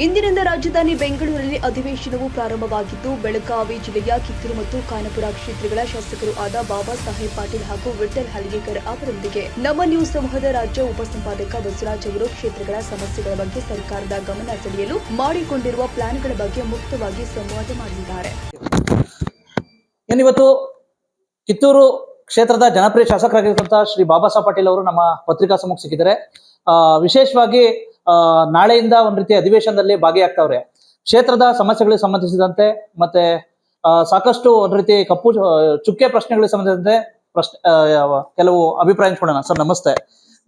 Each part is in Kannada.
ಇಂದಿನಿಂದ ರಾಜಧಾನಿ ಬೆಂಗಳೂರಲ್ಲಿ ಅಧಿವೇಶನವು ಪ್ರಾರಂಭವಾಗಿದ್ದು, ಬೆಳಗಾವಿ ಜಿಲ್ಲೆಯ ಕಿತ್ತೂರು ಮತ್ತು ಖಾನಪುರ ಕ್ಷೇತ್ರಗಳ ಶಾಸಕರು ಆದ ಬಾಬಾ ಸಾಹೇಬ್ ಪಾಟೀಲ್ ಹಾಗೂ ವಿಠಲ್ ಹಲಿಗೇಕರ್ ಅವರೊಂದಿಗೆ ನಮ್ಮ ನ್ಯೂಸ್ ಸಮೂಹದ ರಾಜ್ಯ ಉಪಸಂಪಾದಕ ಬಸವರಾಜ್ ಅವರು ಕ್ಷೇತ್ರಗಳ ಸಮಸ್ಯೆಗಳ ಬಗ್ಗೆ ಸರ್ಕಾರದ ಗಮನ ಸೆಳೆಯಲು ಮಾಡಿಕೊಂಡಿರುವ ಪ್ಲಾನ್ಗಳ ಬಗ್ಗೆ ಮುಕ್ತವಾಗಿ ಸಂವಾದ ಮಾಡಿದ್ದಾರೆ. ಕಿತ್ತೂರು ಕ್ಷೇತ್ರದ ಜನಪ್ರಿಯ ಶಾಸಕರಾಗಿರುವಂತಹ ಶ್ರೀ ಬಾಬಾ ಸಾಹೇಬ್ ಪಾಟೀಲ್ ಅವರು ನಮ್ಮ ಪತ್ರಿಕಾ ಸಮ್ಮುಖ ಸಿಕ್ಕಿದ್ದಾರೆ. ವಿಶೇಷವಾಗಿ ನಾಳೆಯಿಂದ ಒಂದ್ ರೀತಿ ಅಧಿವೇಶನದಲ್ಲಿ ಭಾಗಿಯಾಗ್ತವ್ರೆ. ಕ್ಷೇತ್ರದ ಸಮಸ್ಯೆಗಳಿಗೆ ಸಂಬಂಧಿಸಿದಂತೆ ಮತ್ತೆ ಸಾಕಷ್ಟು ಒಂದ್ ರೀತಿ ಕಪ್ಪು ಚುಕ್ಕೆ ಪ್ರಶ್ನೆಗಳಿಗೆ ಸಂಬಂಧಿಸಿದಂತೆ ಪ್ರಶ್ನೆ ಕೆಲವು ಅಭಿಪ್ರಾಯ ಹಂಚ್ಕೊಳ್ಳೋಣ ಸರ್, ನಮಸ್ತೆ.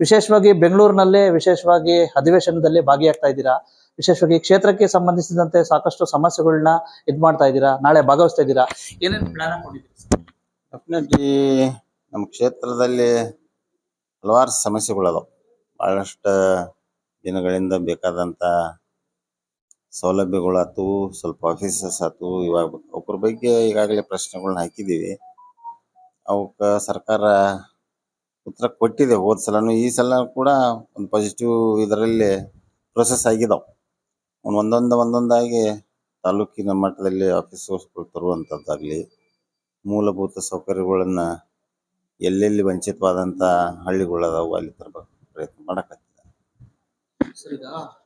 ವಿಶೇಷವಾಗಿ ಬೆಂಗಳೂರಿನಲ್ಲಿ, ವಿಶೇಷವಾಗಿ ಅಧಿವೇಶನದಲ್ಲಿ ಭಾಗಿಯಾಗ್ತಾ ಇದ್ದೀರಾ? ವಿಶೇಷವಾಗಿ ಕ್ಷೇತ್ರಕ್ಕೆ ಸಂಬಂಧಿಸಿದಂತೆ ಸಾಕಷ್ಟು ಸಮಸ್ಯೆಗಳನ್ನ ಇದ್ ಮಾಡ್ತಾ ಇದ್ದೀರಾ? ನಾಳೆ ಭಾಗವಹಿಸ್ತಾ ಇದ್ದೀರಾ? ಏನೇನು ಪ್ಲಾನ್ ಹಾಕೊಂಡಿದ್ದೀರಾ ನಮ್ಮ ಕ್ಷೇತ್ರದಲ್ಲಿ ಹಲವಾರು ಸಮಸ್ಯೆಗಳದಾವ. ಭಾಳಷ್ಟು ದಿನಗಳಿಂದ ಬೇಕಾದಂಥ ಸೌಲಭ್ಯಗಳಾತು ಸ್ವಲ್ಪ ಆಫೀಸಸ್ ಆತು, ಇವಾಗ ಅವ್ರ ಬಗ್ಗೆ ಈಗಾಗಲೇ ಪ್ರಶ್ನೆಗಳನ್ನ ಹಾಕಿದ್ದೀವಿ ಅವಕ್ಕೆ ಸರ್ಕಾರ ಉತ್ತರ ಕೊಟ್ಟಿದೆ, ಹೋದ ಸಲನು ಈ ಸಲ ಕೂಡ ಒಂದು ಪಾಸಿಟಿವ್ ಇದರಲ್ಲಿ ಪ್ರೊಸೆಸ್ ಆಗಿದಾವೆ. ಅವ್ನು ಒಂದೊಂದು ಒಂದೊಂದಾಗಿ ತಾಲೂಕಿನ ಮಟ್ಟದಲ್ಲಿ ಆಫೀಸರ್ಸ್ಗಳು ತರುವಂಥದ್ದಾಗಲಿ ಮೂಲಭೂತ ಸೌಕರ್ಯಗಳನ್ನ ಎಲ್ಲೆಲ್ಲಿ ವಂಚಿತವಾದಂಥ ಹಳ್ಳಿಗಳದಾವು ಅಲ್ಲಿ ತರಬೇಕು ಪ್ರಯತ್ನ ಈಗ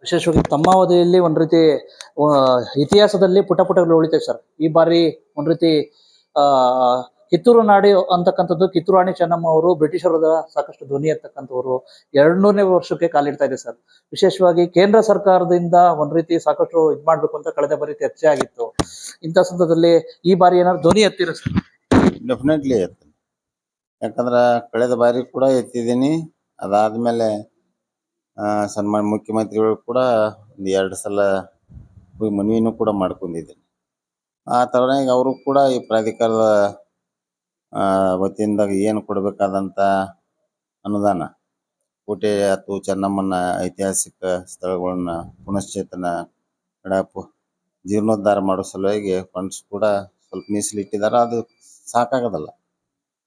ವಿಶೇಷವಾಗಿ ತಮ್ಮ ಅವಧಿಯಲ್ಲಿ ಒಂದ್ ರೀತಿ ಇತಿಹಾಸದಲ್ಲಿ ಪುಟ ಪುಟಗಳು ಉಳಿತೈತೆ ಸರ್. ಈ ಬಾರಿ ಒಂದ್ ರೀತಿ ಕಿತ್ತೂರು ನಾಡಿ ಅಂತಕ್ಕಂಥದ್ದು ಕಿತ್ತೂರು ರಾಣಿ ಚೆನ್ನಮ್ಮ ಅವರು ಬ್ರಿಟಿಷರದ ಸಾಕಷ್ಟು ಧ್ವನಿ ಎತ್ತಕ್ಕಂಥವ್ರು ಎರಡ್ನೂರನೇ ವರ್ಷಕ್ಕೆ ಕಾಲಿಡ್ತಾ ಇದೆ ಸರ್. ವಿಶೇಷವಾಗಿ ಕೇಂದ್ರ ಸರ್ಕಾರದಿಂದ ಒಂದ್ ರೀತಿ ಸಾಕಷ್ಟು ಇದ್ ಮಾಡ್ಬೇಕು ಅಂತ ಕಳೆದ ಬಾರಿ ಚರ್ಚೆ ಆಗಿತ್ತು. ಇಂಥ ಸಂದರ್ಭದಲ್ಲಿ ಈ ಬಾರಿ ಏನಾದ್ರು ಧ್ವನಿ ಎತ್ತಿರ ಸರ್? ಡೆಫಿನೆಟ್ಲಿ ಎತ್ತೀನಿ. ಯಾಕಂದ್ರೆ ಕಳೆದ ಬಾರಿ ಕೂಡ ಎತ್ತಿದ್ದೀನಿ. ಅದಾದಮೇಲೆ ಸನ್ಮಾನ್ಯ ಮುಖ್ಯಮಂತ್ರಿಗಳು ಕೂಡ ಒಂದು ಎರಡು ಸಲ ಹೋಗಿ ಮನವಿನೂ ಕೂಡ ಮಾಡ್ಕೊಂಡಿದ್ದೀನಿ. ಆ ಥರನಾಗಿ ಅವರು ಕೂಡ ಈ ಪ್ರಾಧಿಕಾರದ ವತಿಯಿಂದ ಏನು ಕೊಡಬೇಕಾದಂಥ ಅನುದಾನ, ಕೋಟೆ ಅಥವಾ ಚೆನ್ನಮ್ಮನ ಐತಿಹಾಸಿಕ ಸ್ಥಳಗಳನ್ನ ಪುನಶ್ಚೇತನ ಮಾಡಪ್ಪು ಜೀರ್ಣೋದ್ಧಾರ ಮಾಡೋ ಸಲುವಾಗಿ ಫಂಡ್ಸ್ ಕೂಡ ಸ್ವಲ್ಪ ಮೀಸಲಿಟ್ಟಿದ್ದಾರೆ. ಅದು ಸಾಕಾಗೋದಲ್ಲ.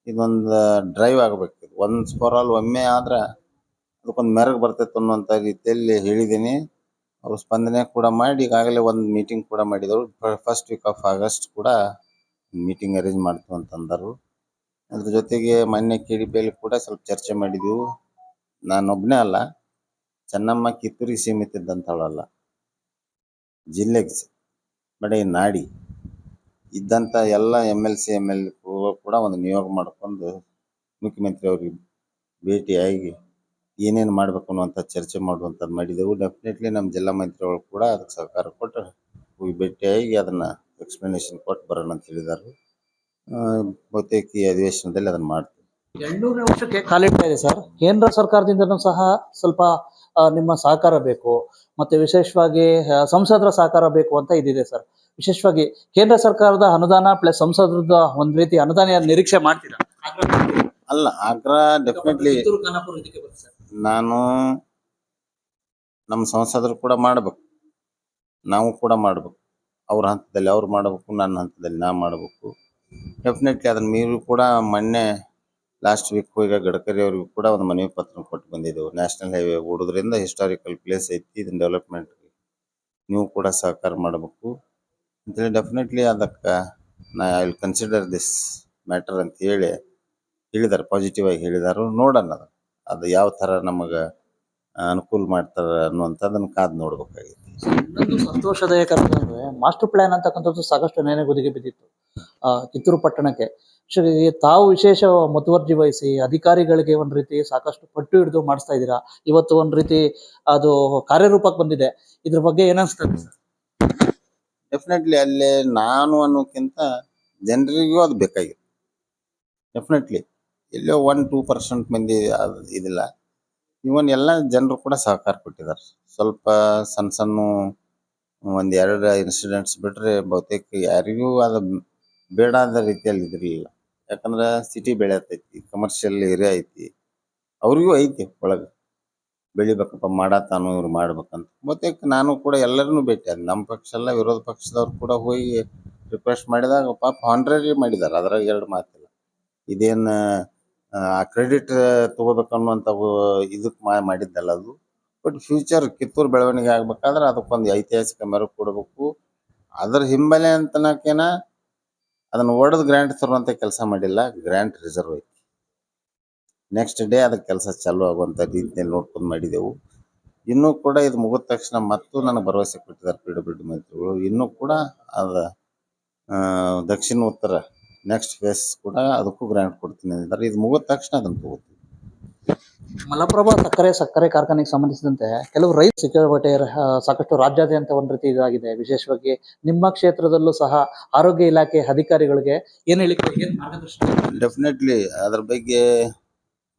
ಇದೊಂದು ಡ್ರೈವ್ ಆಗಬೇಕು. ಒನ್ಸ್ ಫಾರ್ ಆಲ್ ಒಮ್ಮೆ ಆದ್ರೆ ಅದಕ್ಕೊಂದು ಮೆರಗು ಬರ್ತೈತೆ ಅನ್ನುವಂತ ರೀತಿಯಲ್ಲಿ ಹೇಳಿದ್ದೀನಿ. ಅವರು ಸ್ಪಂದನೆ ಕೂಡ ಮಾಡಿ, ಈಗಾಗಲೇ ಒಂದು ಮೀಟಿಂಗ್ ಕೂಡ ಮಾಡಿದರು ಫಸ್ಟ್ ವೀಕ್ ಆಫ್ ಆಗಸ್ಟ್ ಕೂಡ ಮೀಟಿಂಗ್ ಅರೇಂಜ್ ಮಾಡ್ತೀವಿ ಅಂತಂದರು. ಅದ್ರ ಜೊತೆಗೆ ಮೊನ್ನೆ ಕೆ ಡಿ ಕೂಡ ಸ್ವಲ್ಪ ಚರ್ಚೆ ಮಾಡಿದೆವು. ನಾನೊಬ್ಬನೇ ಅಲ್ಲ, ಚೆನ್ನಮ್ಮ ಕಿತ್ತೂರಿಗೆ ಸೀಮಿತ ಇದ್ದಂಥವಳಲ್ಲ ಜಿಲ್ಲೆಗೆ ಬಡ ನಾಡಿ ಇದ್ದಂಥ ಎಲ್ಲ M L C, M L ಕೂಡ ಒಂದು ನಿಯೋಗ ಮಾಡ್ಕೊಂಡು ಮುಖ್ಯಮಂತ್ರಿ ಅವ್ರಿಗೆ ಭೇಟಿಯಾಗಿ ಏನೇನು ಮಾಡಬೇಕು ಅನ್ನುವಂಥ ಚರ್ಚೆ ಮಾಡುವಂಥದ್ದು ಮಾಡಿದೆವು. ಡೆಫಿನೆಟ್ಲಿ ನಮ್ಮ ಜಿಲ್ಲಾ ಮಂತ್ರಿಗಳು ಕೂಡ ಅದಕ್ಕೆ ಸಹಕಾರ ಕೊಟ್ಟು ಹೋಗಿ ಭೇಟಿಯಾಗಿ ಅದನ್ನು ಎಕ್ಸ್ಪ್ಲನೇಷನ್ ಕೊಟ್ಟು ಬರೋಣ ಅಂತ ಹೇಳಿದ್ದಾರೆ ಬಹುತೇಕ ಈ ಅಧಿವೇಶನದಲ್ಲಿ ಅದನ್ನು ಮಾಡ್ತೀವಿ. ಎರಡ್ನೂರನೇ ವರ್ಷಕ್ಕೆ ಕಾಲಿಡ್ತಾ ಇದೆ ಸರ್. ಕೇಂದ್ರ ಸರ್ಕಾರದಿಂದನೂ ಸಹ ಸ್ವಲ್ಪ ಆ, ನಿಮ್ಮ ಸಹಕಾರ ಬೇಕು ಮತ್ತೆ ವಿಶೇಷವಾಗಿ ಆ, ಸಂಸದರ ಸಹಕಾರ ಬೇಕು ಅಂತ ಇದಿದೆ ಸರ್. ವಿಶೇಷವಾಗಿ ಕೇಂದ್ರ ಸರ್ಕಾರದ ಅನುದಾನ ಪ್ಲಸ್ ಸಂಸದರದ ಒಂದ್ ರೀತಿ ಅನುದಾನ ನಿರೀಕ್ಷೆ ಮಾಡ್ತೀರಾ? ಅಲ್ಲ ಆಗ್ರಾ ಡೆಫಿನೆಟ್ಲಿ ಕಿತ್ತೂರು ಖಾನಾಪುರ ಇದಕ್ಕೆ ಬರುತ್ತೆ ಸರ್. ನಾನು ನಮ್ಮ ಸಂಸದರು ಕೂಡ ಮಾಡಬೇಕು. ನಾವು ಕೂಡ ಮಾಡಬೇಕು. ಅವ್ರ ಹಂತದಲ್ಲಿ ಅವ್ರು ಮಾಡಬೇಕು, ನನ್ನ ಹಂತದಲ್ಲಿ ನಾ ಮಾಡಬೇಕು. ಡೆಫಿನೆಟ್ಲಿ ಅದನ್ನ ಮೀರಿ ಕೂಡ ಮೊನ್ನೆ ಲಾಸ್ಟ್ ವೀಕ್ ಹೋಗಿ ಗಡ್ಕರಿ ಅವ್ರಿಗೂ ಕೂಡ ಒಂದು ಮನವಿ ಪತ್ರ ಕೊಟ್ಟು ಬಂದಿದ್ದೆವು. ನ್ಯಾಷನಲ್ ಹೈವೇ ಓಡೋದ್ರಿಂದ ಹಿಸ್ಟಾರಿಕಲ್ ಪ್ಲೇಸ್ ಐತಿ, ಇದನ್ನ ಡೆವಲಪ್ಮೆಂಟ್ ನೀವು ಕೂಡ ಸಹಕಾರ ಮಾಡಬೇಕು. ಅಂತೇಳಿ ಡೆಫಿನೆಟ್ಲಿ ಅದಕ್ಕೆ ನಾ I will consider this matter ಅಂತ ಹೇಳಿ ಹೇಳಿದ್ದಾರೆ ಪಾಸಿಟಿವ್ ಆಗಿ ಹೇಳಿದಾರು. ನೋಡೋಣ ಅದು ಯಾವ ಥರ ನಮಗೆ ಅನುಕೂಲ ಮಾಡ್ತಾರೆ ಅನ್ನುವಂಥದ್ದನ್ನು ಕಾದು ನೋಡ್ಬೇಕಾಗಿತ್ತು. ಇನ್ನೊಂದು ಸಂತೋಷದಾಯಕ ಮಾಸ್ಟರ್ ಪ್ಲಾನ್ ಅಂತಕ್ಕಂಥದ್ದು ಸಾಕಷ್ಟು ನೆನೆಗುದಿಗೆ ಬಿದ್ದಿತ್ತು. ಆ, ಕಿತ್ತೂರು ಪಟ್ಟಣಕ್ಕೆ. ವಿಶೇಷವಾಗಿ ತಾವು ವಿಶೇಷ ಮುತುವರ್ಜಿ ವಹಿಸಿ ಅಧಿಕಾರಿಗಳಿಗೆ ಒಂದ್ ರೀತಿ ಸಾಕಷ್ಟು ಪಟ್ಟು ಹಿಡಿದು ಮಾಡಿಸ್ತಾ ಇದ್ದೀರಾ? ಇವತ್ತು ಒಂದ್ ರೀತಿ ಅದು ಕಾರ್ಯರೂಪಕ್ಕೆ ಬಂದಿದೆ. ಇದ್ರ ಬಗ್ಗೆ ಏನನ್ಸ್ತದೆ ಸರ್? ಡೆಫಿನೆಟ್ಲಿ ಅಲ್ಲೇ ನಾನು ಅನ್ನೋಕ್ಕಿಂತ ಜನರಿಗೂ ಅದು ಬೇಕಾಗಿತ್ತು. ಡೆಫಿನೆಟ್ಲಿ ಎಲ್ಲೋ ಒನ್ ಟೂ ಪರ್ಸೆಂಟ್ ಮಂದಿ ಅದು ಇದಿಲ್ಲ. ಇವನ್ ಎಲ್ಲ ಜನರು ಕೂಡ ಸಹಕಾರ ಕೊಟ್ಟಿದ್ದಾರೆ ಸ್ವಲ್ಪ ಸಣ್ಣ ಸಣ್ಣ ಒಂದು ಎರಡು ಇನ್ಸಿಡೆಂಟ್ಸ್ ಬಿಟ್ಟರೆ ಬಹುತೇಕ ಯಾರಿಗೂ ಅದು ಬೇಡಾದ ರೀತಿಯಲ್ಲಿ ಇದಿರಲಿಲ್ಲ. ಯಾಕಂದ್ರೆ ಸಿಟಿ ಬೆಳೆಯತೈತಿ ಕಮರ್ಷಿಯಲ್ ಏರಿಯಾ ಐತಿ. ಅವ್ರಿಗೂ ಐತಿ ಒಳಗೆ. ಬೆಳಿಬೇಕಪ್ಪ ಮಾಡತ್ತಾನು ಇವ್ರು ಮಾಡ್ಬೇಕಂತ. ಬಹುತೇಕ ನಾನು ಕೂಡ ಎಲ್ಲರನ್ನೂ ಭೇಟಿ ನಮ್ಮ ಪಕ್ಷ ಎಲ್ಲ ವಿರೋಧ ಪಕ್ಷದವ್ರು ಕೂಡ ಹೋಗಿ ರಿಕ್ವೆಸ್ಟ್ ಮಾಡಿದಾಗ ಪಾಪ ಹಾನ್ರರಿ ಮಾಡಿದ್ದಾರೆ ಅದ್ರಾಗ ಎರಡು ಮಾತಿಲ್ಲ. ಇದೇನು ಆ ಕ್ರೆಡಿಟ್ ತಗೋಬೇಕು ಅನ್ನುವಂಥ ಇದಕ್ಕೆ ಮಾಡಿದ್ದಲ್ಲ ಅದು. ಬಟ್ ಫ್ಯೂಚರ್ ಕಿತ್ತೂರು ಬೆಳವಣಿಗೆ ಆಗ್ಬೇಕಾದ್ರೆ ಅದಕ್ಕೊಂದು ಐತಿಹಾಸಿಕ ಮೆರುಗು ಕೊಡಬೇಕು. ಅದರ ಹಿಂಬಲೆ ಅಂತನಕೇನ ಅದನ್ನ ಒಡೆದು ಗ್ರ್ಯಾಂಟ್ ತರುವಂತ ಕೆಲಸ ಮಾಡಿಲ್ಲ ಗ್ರ್ಯಾಂಟ್ ರಿಸರ್ವ್ ಐತಿ. ನೆಕ್ಸ್ಟ್ ಡೇ ಅದಕ್ಕೆ ಕೆಲಸ ಚಾಲೂ ಆಗುವಂತ ರೀತಿಯಲ್ಲಿ ನೋಡ್ಕೊಂಡು ಮಾಡಿದೆವು. ಇನ್ನೂ ಕೂಡ ಇದು ಮುಗಿದ ತಕ್ಷಣ ಮತ್ತು ನನಗೆ ಭರವಸೆ ಕೊಟ್ಟಿದ್ದಾರೆ ಪಿ ಡಬ್ಲ್ಯೂ ಡಿ ಮಂತ್ರಿಗಳು. ಇನ್ನೂ ಕೂಡ ಅದ ದಕ್ಷಿಣ ಉತ್ತರ ನೆಕ್ಸ್ಟ್ ಫೇಸ್ ಕೂಡ ಅದಕ್ಕೂ ಗ್ರ್ಯಾಂಟ್ ಕೊಡ್ತೀನಿ ಅಂದರೆ ಇದು ಮುಗಿದ ತಕ್ಷಣ ಅದನ್ನು ತಗೋತೀನಿ. ಮಲಪ್ರಭಾ ಸಕ್ಕರೆ ಸಕ್ಕರೆ ಕಾರ್ಖಾನೆಗೆ ಸಂಬಂಧಿಸಿದಂತೆ ಕೆಲವು ರೈತ ಸಿಕ್ಕಾಪಟ್ಟೆ ಸಾಕಷ್ಟು ರಾಜ್ಯಾದ್ಯಂತ ಒಂದು ರೀತಿ ಇದಾಗಿದೆ. ವಿಶೇಷವಾಗಿ ನಿಮ್ಮ ಕ್ಷೇತ್ರದಲ್ಲೂ ಸಹ ಆರೋಗ್ಯ ಇಲಾಖೆ ಅಧಿಕಾರಿಗಳಿಗೆ ಏನು ಹೇಳಿಕೆ ಏನು ಮಾರ್ಗದರ್ಶನ? ಡೆಫಿನೆಟ್ಲಿ ಅದ್ರ ಬಗ್ಗೆ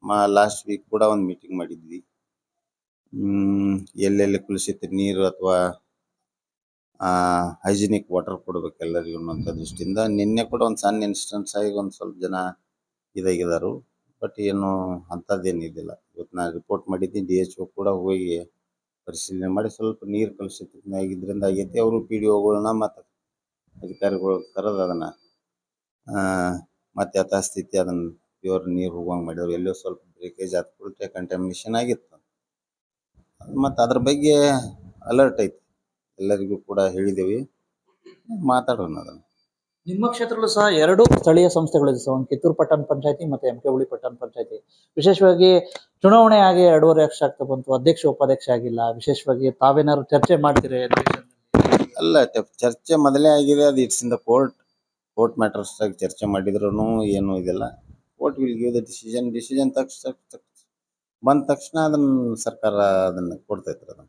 ಮಾ ಲಾಸ್ಟ್ ವೀಕ್ ಕೂಡ ಒಂದು ಮೀಟಿಂಗ್ ಮಾಡಿದ್ವಿ. ಎಲ್ಲೆಲ್ಲಿ ಕುಲಿಸಿತ್ತು ನೀರು ಅಥವಾ ಹೈಜಿನಿಕ್ ವಾಟರ್ ಕೊಡ್ಬೇಕು ಎಲ್ಲರಿಗೂ ಅನ್ನೋಂಥ ದೃಷ್ಟಿಯಿಂದ. ನಿನ್ನೆ ಕೂಡ ಒಂದು ಸಣ್ಣ ಇನ್ಸ್ಟೆನ್ಸ್ ಆಗಿ ಒಂದು ಸ್ವಲ್ಪ ಜನ ಇದಾಗಿದ್ದಾರೆ ಬಟ್ ಏನು ಅಂಥದ್ದೇನು ಇದಿಲ್ಲ ಇವತ್ತು ನಾನು ರಿಪೋರ್ಟ್ ಮಾಡಿದ್ದೀನಿ. ಡಿ ಎಚ್ ಒ ಕೂಡ ಹೋಗಿ ಪರಿಶೀಲನೆ ಮಾಡಿ ಸ್ವಲ್ಪ ನೀರು ಕಲುಷಿತ ಆಗಿದ್ದರಿಂದ ಆಗೈತಿ. ಅವರು ಪಿ ಡಿ ಒಗಳನ್ನ ಮತ್ತು ಅಧಿಕಾರಿಗಳು ಕರೆದು ಅದನ್ನು ಮತ್ತೆ ಯಥಾಸ್ಥಿತಿ ಅದನ್ನು ಪ್ಯೂರ್ ನೀರು ಹೋಗುವಂಗೆ ಮಾಡಿದ್ರು. ಎಲ್ಲೋ ಸ್ವಲ್ಪ ಬ್ರೇಕೇಜ್ ಆದ ಕಂಟಾಮಿನೇಷನ್ ಆಗಿತ್ತು. ಮತ್ತು ಅದ್ರ ಬಗ್ಗೆ ಅಲರ್ಟ್ ಐತಿ. ಎಲ್ಲರಿಗೂ ಕೂಡ ಹೇಳಿದ್ದೀವಿ ಮಾತಾಡೋಣ ಅದನ್ನು. ನಿಮ್ಮ ಕ್ಷೇತ್ರದಲ್ಲೂ ಸಹ ಎರಡು ಸ್ಥಳೀಯ ಸಂಸ್ಥೆಗಳಿದೆ ಸರ್. ಒಂದು ಕಿತ್ತೂರು ಪಟ್ಟಣ ಪಂಚಾಯತಿ ಮತ್ತೆ ಎಂ ಕೆ ಹುಳಿ ಪಟ್ಟಣ ಪಂಚಾಯತಿ. ವಿಶೇಷವಾಗಿ ಚುನಾವಣೆ ಆಗಿ ಎರಡೂವರೆ ವರ್ಷ ಆಗ್ತಾ ಬಂತು. ಅಧ್ಯಕ್ಷ ಉಪಾಧ್ಯಕ್ಷ ಆಗಿಲ್ಲ. ವಿಶೇಷವಾಗಿ ತಾವೇನಾದ್ರು ಚರ್ಚೆ ಮಾಡ್ತೀರಿ? ಅಲ್ಲ? ಚರ್ಚೆ ಮೊದಲೇ ಆಗಿದೆ. ಅದು it's in the court. Court matters ಆಗಿ ಚರ್ಚೆ ಮಾಡಿದ್ರು ಏನು ಇದಿಲ್ಲ. Court will give the decision. Decision ತಕ್ಷ ಬಂದ ತಕ್ಷಣ ಅದನ್ನ ಸರ್ಕಾರ ಅದನ್ನ ಕೊಡ್ತೈತ್ರಿ ಅದನ್ನ.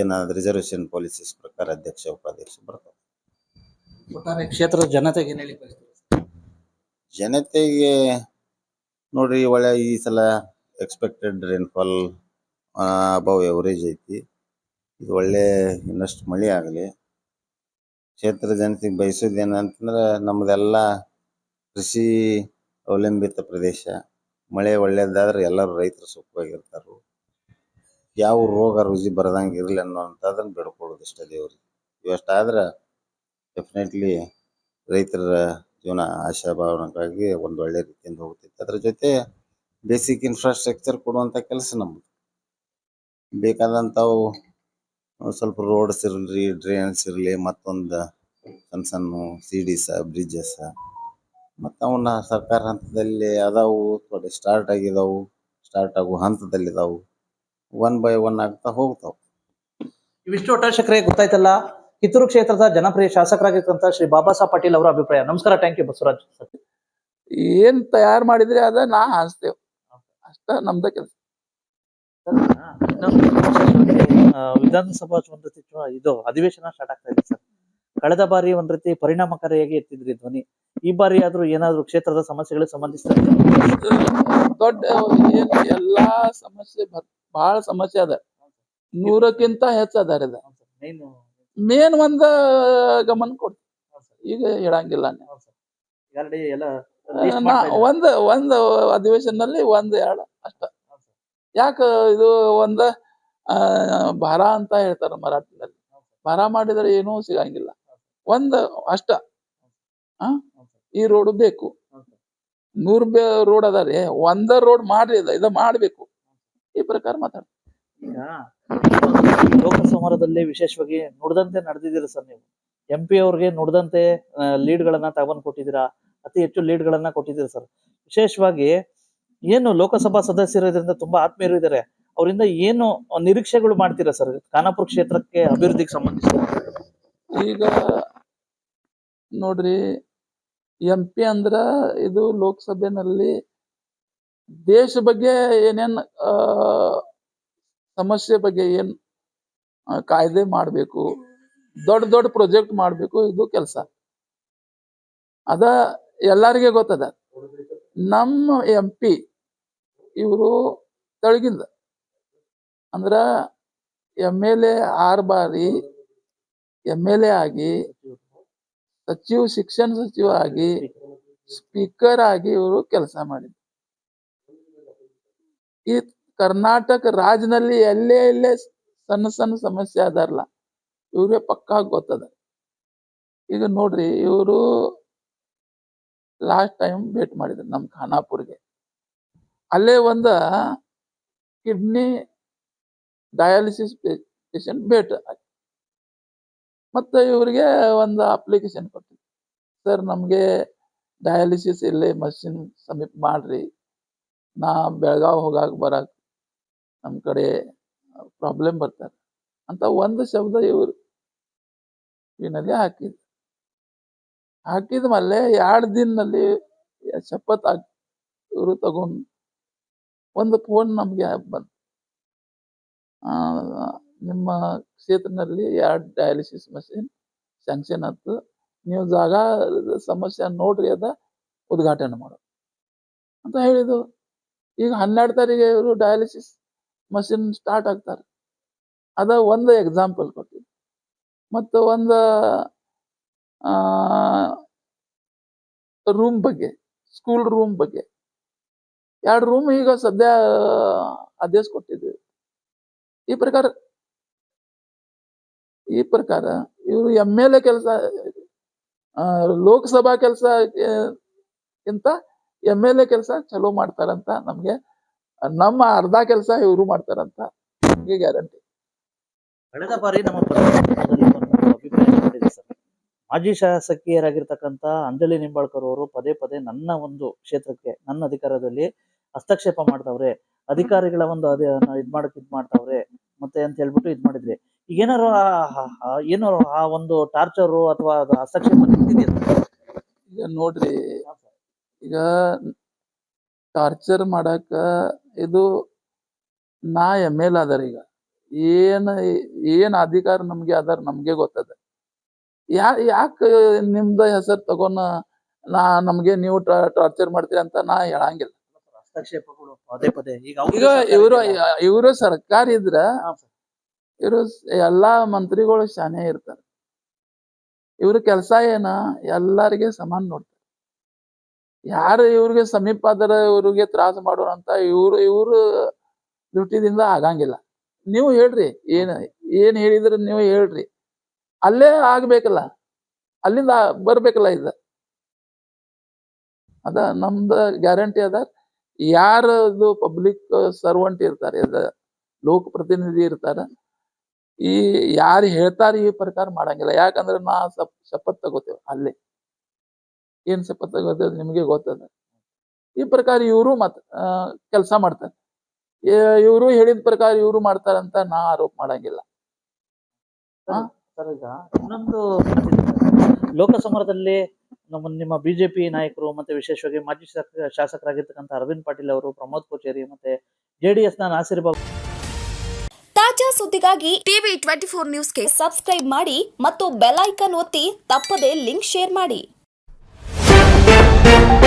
ಏನಾದ್ರು ರಿಸರ್ವೇಶನ್ ಪಾಲಿಸೀಸ್ ಪ್ರಕಾರ ಅಧ್ಯಕ್ಷ ಉಪಾಧ್ಯಕ್ಷ ಬರ್ತಾರೆ ಒಟ್ಟಾರೆ ಕ್ಷೇತ್ರದ ಜನತೆಗೆ ಏನ್ ಬಯಸ್ತೀರಿ? ಜನತೆಗೆ ನೋಡ್ರಿ ಒಳ್ಳೆ ಈ ಸಲ ಎಕ್ಸ್ಪೆಕ್ಟೆಡ್ ರೈನ್ಫಾಲ್ ಅಬವ್ ಎವರೇಜ್ ಐತಿ. ಇದು ಒಳ್ಳೆ ಇನ್ನಷ್ಟು ಮಳೆ ಆಗಲಿ. ಕ್ಷೇತ್ರ ಜನತೆಗೆ ಬಯಸೋದು ಏನಂತಂದ್ರೆ ನಮ್ಮದೆಲ್ಲ ಕೃಷಿ ಅವಲಂಬಿತ ಪ್ರದೇಶ. ಮಳೆ ಒಳ್ಳೇದಾದ್ರೆ ಎಲ್ಲರೂ ರೈತರು ಸುಖವಾಗಿರ್ತಾರೆ ಯಾವ ರೋಗ ರುಜಿ ಬರದಂಗೆ ಇರಲಿ ಅನ್ನೋಂಥದ್ದನ್ನು ಬೇಡ್ಕೊಳ್ಳೋದು ಇಷ್ಟ ದೇವ್ರಿಗೆ. ಇವಷ್ಟಾದ್ರೆ ಡೆಫಿನೆಟ್ಲಿ ರೈತರ ಜೀವನ ಆಶಾಭಾವನೆಗಾಗಿ ಒಂದು ಒಳ್ಳೆ ರೀತಿಯಿಂದ ಹೋಗ್ತೈತೆ. ಅದ್ರ ಜೊತೆ ಬೇಸಿಕ್ ಇನ್ಫ್ರಾಸ್ಟ್ರಕ್ಚರ್ ಕೊಡುವಂಥ ಕೆಲಸ ನಮ್ಮದು ಬೇಕಾದಂಥವು ಸ್ವಲ್ಪ ರೋಡ್ಸ್ ಇರಲಿ ಡ್ರೈನ್ಸ್ ಇರಲಿ, ಮತ್ತೊಂದು ಸಣ್ಣ ಸಣ್ಣ ಸಿಡಿಸ ಬ್ರಿಡ್ಜಸ್ ಮತ್ತು ಅವನ್ನ ಸರ್ಕಾರ ಹಂತದಲ್ಲಿ ಅದಾವು, ಸ್ಟಾರ್ಟ್ ಆಗಿದಾವು, ಸ್ಟಾರ್ಟ್ ಆಗೋ ಹಂತದಲ್ಲಿದಾವು. ಒನ್ ಬೈ ಒನ್ ಆಗ್ತಾ ಹೋಗ್ತಾವೆ. ಇವಿಷ್ಟು ಒಟ್ಟಾಶಕರೇ ಗೊತ್ತಾಯ್ತಲ್ಲ? ಕಿತ್ತೂರು ಕ್ಷೇತ್ರದ ಜನಪ್ರಿಯ ಶಾಸಕರಾಗಿರ್ತಂತ ಶ್ರೀ ಬಾಬಾ ಸಾಹೇಬ್ ಪಾಟೀಲ್ ಅವರ ಅಭಿಪ್ರಾಯ. ನಮಸ್ಕಾರ ಥ್ಯಾಂಕ್ ಯು ಬಸವರಾಜ್ ಸರ್. ಏನ್ ತಯಾರು ಮಾಡಿದ್ರೆ ಅದ ನಾ ಹಾಸ್ತೇವ್. ಅಷ್ಟ ನಮ್ದ ಕೆಲಸ. ವಿಧಾನಸಭಾ ಒಂದ್ ರೀತಿ ಇದು ಅಧಿವೇಶನ ಸ್ಟಾರ್ಟ್ ಆಗ್ತಾ ಇದೆ ಸರ್. ಕಳೆದ ಬಾರಿ ಒಂದ್ ರೀತಿ ಪರಿಣಾಮಕಾರಿಯಾಗಿ ಎತ್ತಿದ್ರಿ ಧ್ವನಿ. ಈ ಬಾರಿ ಆದ್ರೂ ಏನಾದ್ರು ಕ್ಷೇತ್ರದ ಸಮಸ್ಯೆಗಳಿಗೆ ಸಂಬಂಧಿಸಿದ ದೊಡ್ಡ ಎಲ್ಲಾ ಸಮಸ್ಯೆ ಬ- ಬಾಳ ಸಮಸ್ಯೆ ಅದ. ನೂರಕ್ಕಿಂತ ಹೆಚ್ಚ ಅದಾರ ಇದ. ಮೇನ್ ಒಂದ ಗಮನ ಕೊಡ್ತೀವಿ ಈಗ ಹೇಳಂಗಿಲ್ಲ ಒಂದ ಒಂದ್ ಅಧಿವೇಶನದಲ್ಲಿ ಒಂದ್ ಎರಡ್ ಅಷ್ಟ. ಯಾಕ ಇದು ಒಂದ ಭಾರ ಅಂತ ಹೇಳ್ತಾರ ಮರಾಠಿನಲ್ಲಿ ಭಾರ ಮಾಡಿದ್ರೆ ಏನೂ ಸಿಗಂಗಿಲ್ಲ. ಒಂದ್ ಅಷ್ಟ. ಆ? ಈ ರೋಡ್ ಬೇಕು. ನೂರ್ ಬೇ ರೋಡ್ ರೀ ಒಂದ ರೋಡ್ ಮಾಡ್ರಿ ಅದ. ಇದ ಮಾಡ್ಬೇಕು. ಈ ಪ್ರಕಾರ ಮಾತಾಡ್ತಾರೆ ಈಗ ಲೋಕಸಮರದಲ್ಲಿ ವಿಶೇಷವಾಗಿ ನುಡಿದಂತೆ ನಡೆದಿದ್ದೀರಾ ಸರ್ ನೀವು? ಎಂ ಪಿ ಅವ್ರಿಗೆ ನುಡಿದಂತೆ ಲೀಡ್ ಗಳನ್ನ ತಗೊಂಡ್ ಕೊಟ್ಟಿದ್ದೀರಾ? ಅತಿ ಹೆಚ್ಚು ಲೀಡ್ ಗಳನ್ನ ಕೊಟ್ಟಿದ್ದೀರಾ ಸರ್? ವಿಶೇಷವಾಗಿ ಏನು ಲೋಕಸಭಾ ಸದಸ್ಯರು ಇದರಿಂದ ತುಂಬಾ ಆತ್ಮೀಯರು ಇದ್ದಾರೆ. ಅವರಿಂದ ಏನು ನಿರೀಕ್ಷೆಗಳು ಮಾಡ್ತೀರಾ ಸರ್ ಖಾನಾಪುರ ಕ್ಷೇತ್ರಕ್ಕೆ ಅಭಿವೃದ್ಧಿಗೆ ಸಂಬಂಧಿಸಿದ ಈಗ ನೋಡ್ರಿ ಎಂ ಪಿ ಅಂದ್ರ ಇದು ಲೋಕಸಭೆನಲ್ಲಿ ದೇಶ ಬಗ್ಗೆ ಏನೇನ್ ಸಮಸ್ಯೆ ಬಗ್ಗೆ ಏನ್ ಕಾಯ್ದೆ ಮಾಡಬೇಕು, ದೊಡ್ಡ ದೊಡ್ಡ ಪ್ರೊಜೆಕ್ಟ್ ಮಾಡ್ಬೇಕು, ಇದು ಕೆಲಸ. ಅದ ಎಲ್ಲಾರಿಗೆ ಗೊತ್ತದ. ನಮ್ಮ ಎಂ ಪಿ ಇವರು ತಳಗಿಂದ. ಅಂದ್ರ ಎಂ ಎಲ್ ಎ ಆರು ಬಾರಿ ಎಂ ಎಲ್ ಎ ಆಗಿ, ಸಚಿವ, ಶಿಕ್ಷಣ ಸಚಿವ ಆಗಿ ಸ್ಪೀಕರ್ ಆಗಿ ಇವರು ಕೆಲಸ ಮಾಡಿದ್ರು. ಈ ಕರ್ನಾಟಕ ರಾಜ್ಯದಲ್ಲಿ ಎಲ್ಲೇ ಎಲ್ಲೇ ಸಣ್ಣ ಸಣ್ಣ ಸಮಸ್ಯೆ ಅದಾರಲ್ಲ ಇವ್ರಿಗೆ ಪಕ್ಕಾ ಗೊತ್ತದ. ಈಗ ನೋಡ್ರಿ, ಇವರು ಲಾಸ್ಟ್ ಟೈಮ್ ಭೇಟ್ ಮಾಡಿದ್ರು ನಮ್ಮ ಖಾನಾಪುರ್ಗೆ. ಅಲ್ಲೇ ಒಂದ ಕಿಡ್ನಿ ಡಯಾಲಿಸಿಸ್ ಪೇಷಂಟ್ ಭೇಟ ಮತ್ತು ಇವರಿಗೆ ಒಂದು ಅಪ್ಲಿಕೇಶನ್ ಕೊಟ್ಟಿದ್ವಿ ಸರ್ ನಮಗೆ ಡಯಾಲಿಸಿಸ್ ಇಲ್ಲೇ ಮಷಿನ್ ಸಮೀಪ ಮಾಡ್ರಿ ನಾ ಬೆಳಗಾವ್ ಹೋಗಾಕ ಬರಾಕ ನಮ್ಮ ಕಡೆ ಪ್ರಾಬ್ಲಮ್ ಬರ್ತಾರೆ. ಅಂತ ಒಂದು ಶಬ್ದ ಇವರು ಇನಲ್ಲಿ ಹಾಕಿದ್. ಹಾಕಿದ ಮೇಲೆ ಎರಡು ದಿನದಲ್ಲಿ ಶಪಥ ಇವರು ತಗೊಂಡು ಒಂದು ಫೋನ್ ನಮಗೆ ಬಂತು. ನಿಮ್ಮ ಕ್ಷೇತ್ರದಲ್ಲಿ ಎರಡು ಡಯಾಲಿಸಿಸ್ ಮಷಿನ್ ಸ್ಯಾಂಕ್ಷನ್ ಆಯ್ತು ನೀವು ಜಾಗ ಸಮಸ್ಯೆ ನೋಡ್ರಿ ಅದ ಉದ್ಘಾಟನೆ ಮಾಡೋದು. ಅಂತ ಹೇಳಿದ್ದು ಈಗ ಹನ್ನೆರಡು ತಾರೀಕಿಗೆ ಇವರು ಡಯಾಲಿಸಿಸ್ ಮಷಿನ್ ಸ್ಟಾರ್ಟ್ ಆಗ್ತಾರೆ. ಅದ ಒಂದು ಎಕ್ಸಾಂಪಲ್ ಕೊಟ್ಟಿದ್ದು ಮತ್ತು ಒಂದು ರೂಮ್ ಬಗ್ಗೆ ಸ್ಕೂಲ್ ರೂಮ್ ಬಗ್ಗೆ. ಎರಡು ರೂಮ್ ಈಗ ಸದ್ಯ, ಆದೇಶ ಕೊಟ್ಟಿದ್ದೀವಿ ಈ ಪ್ರಕಾರ ಈ ಪ್ರಕಾರ ಇವರು ಎಂ ಎಲ್ ಎ ಕೆಲಸ ಲೋಕಸಭಾ ಕೆಲಸ ಗಿಂತ ಎಂ ಎಲ್ ಎ ಕೆಲಸ ಚಲೋ ಮಾಡ್ತಾರಂತ ನಮ್ಗೆ. ನಮ್ಮ ಅರ್ಧ ಕೆಲಸ ಇವರು ಮಾಡ್ತಾರಂತ ನಮ್ಗೆ ಗ್ಯಾರಂಟಿ. ಕಳೆದ ಬಾರಿ ನಮ್ಮ ಮಾಜಿ ಶಾಸಕಿಯರಾಗಿರ್ತಕ್ಕಂಥ ಅಂಜಲಿ ನಿಂಬಾಳ್ಕರ್ ಅವರು ಪದೇ ಪದೇ ನನ್ನ ಒಂದು ಕ್ಷೇತ್ರಕ್ಕೆ ನನ್ನ ಅಧಿಕಾರದಲ್ಲಿ ಹಸ್ತಕ್ಷೇಪ ಮಾಡ್ತಾವ್ರೆ ಅಧಿಕಾರಿಗಳ ಒಂದು ಅದೇ ಇದ್ ಮಾಡಕ್ ಇದ್ ಮಾಡ್ತಾವ್ರೆ ಮತ್ತೆ ಅಂತ ಹೇಳ್ಬಿಟ್ಟು ಇದ್ ಮಾಡಿದ್ರಿ. ಈಗ ಏನಾರು ಆ- ಏನಾರು ಆ ಒಂದು ಟಾರ್ಚರು ಅಥವಾ ಹಸ್ತಕ್ಷೇಪ ನಿಂತಿದೆಯಾ ಈಗ ನೋಡ್ರಿ ಈಗ ಟಾರ್ಚರ್ ಮಾಡಾಕ ಇದು ನಾ ಎಂ ಎಲ್ ಅದಾರ ಈಗ. ಏನ್ ಏನ್ ಅಧಿಕಾರ ನಮ್ಗೆ ಅದಾರ ನಮ್ಗೆ ಗೊತ್ತದ. ಯಾ ಯಾಕ ನಿಮ್ದ ಹೆಸರು ತಗೊಂಡ ನಾ ನಮ್ಗೆ ನೀವು ಟಾರ್ಚರ್ ಮಾಡ್ತೀರಿ ಅಂತ ನಾ ಹೇಳಂಗಿಲ್ಲ. ಹಸ್ತಕ್ಷೇಪಗಳು ಪದೇ ಪದೇ. ಈಗ ಇವರು ಇವರು ಸರ್ಕಾರ ಇದ್ರ. ಇವರು ಎಲ್ಲಾ ಮಂತ್ರಿಗಳು ಶಾನೆ ಇರ್ತಾರೆ. ಇವ್ರ ಕೆಲಸ ಏನ ಎಲ್ಲರಿಗೆ ಸಮಾನ ನೋಡ್ತಾರೆ. ಯಾರು ಇವ್ರಿಗೆ ಸಮೀಪ ಆದ್ರೆ ಇವ್ರಿಗೆ ತ್ರಾಸ ಮಾಡೋರಂತ ಇವ್ರು ಇವ್ರು ದುಡ್ಡಿದಿಂದ ಆಗಂಗಿಲ್ಲ. ನೀವು ಹೇಳ್ರಿ, ಏನ್ ಏನ್ ಹೇಳಿದ್ರ ನೀವು ಹೇಳ್ರಿ. ಅಲ್ಲೇ ಆಗ್ಬೇಕಲ್ಲ, ಅಲ್ಲಿಂದ ಬರ್ಬೇಕಲ್ಲ ಇದ. ಅದ ನಮ್ದ ಗ್ಯಾರಂಟಿ ಅದ. ಯಾರದು ಪಬ್ಲಿಕ್ ಸರ್ವೆಂಟ್ ಇರ್ತಾರೆ, ಅದ ಲೋಕ ಪ್ರತಿನಿಧಿ ಇರ್ತಾರ, ಈ ಯಾರು ಹೇಳ್ತಾರ ಈ ಪ್ರಕಾರ ಮಾಡಂಗಿಲ್ಲ. ಯಾಕಂದ್ರೆ ನಾ ಸಪ್ ಶಪತ್ ತಗೋತೇವೆ ಅಲ್ಲೇ. ಏನ್ ಸಪತ್ ಗೊತ್ತದ ನಿಮಗೆ ಗೊತ್ತದ? ಈ ಪ್ರಕಾರ ಇವರು ಮತ್ ಕೆಲಸ ಮಾಡ್ತಾರೆ. ಇವರು ಹೇಳಿದ ಪ್ರಕಾರ ಇವರು ಮಾಡ್ತಾರಂತ ನಾ ಆರೋಪ ಮಾಡಂಗಿಲ್ಲ. ಸರ್ ಈಗ ಇನ್ನೊಂದು. ಲೋಕಸಮರದಲ್ಲಿ ನಮ್ಮ ನಿಮ್ಮ ಬಿಜೆಪಿ ನಾಯಕರು ಮತ್ತೆ ವಿಶೇಷವಾಗಿ ಮಾಜಿ ಶಾಸಕ- ಶಾಸಕರಾಗಿರ್ತಕ್ಕಂಥ ಅರವಿಂದ್ ಪಾಟೀಲ್ ಅವರು ಪ್ರಮೋದ್ ಕೋಚೇರಿ ಮತ್ತೆ ಜೆಡಿಎಸ್ನ ನಾಸಿರ್ ಬಾಬು ತಾಜಾ ಸುದ್ದಿಗಾಗಿ ಟಿವಿ ಟ್ವೆಂಟಿ ಫೋರ್ ನ್ಯೂಸ್ಗೆ ಸಬ್ಸ್ಕ್ರೈಬ್ ಮಾಡಿ ಮತ್ತು ಬೆಲ್ ಐಕನ್ ಒತ್ತಿ ತಪ್ಪದೇ ಲಿಂಕ್ ಶೇರ್ ಮಾಡಿ. Thank you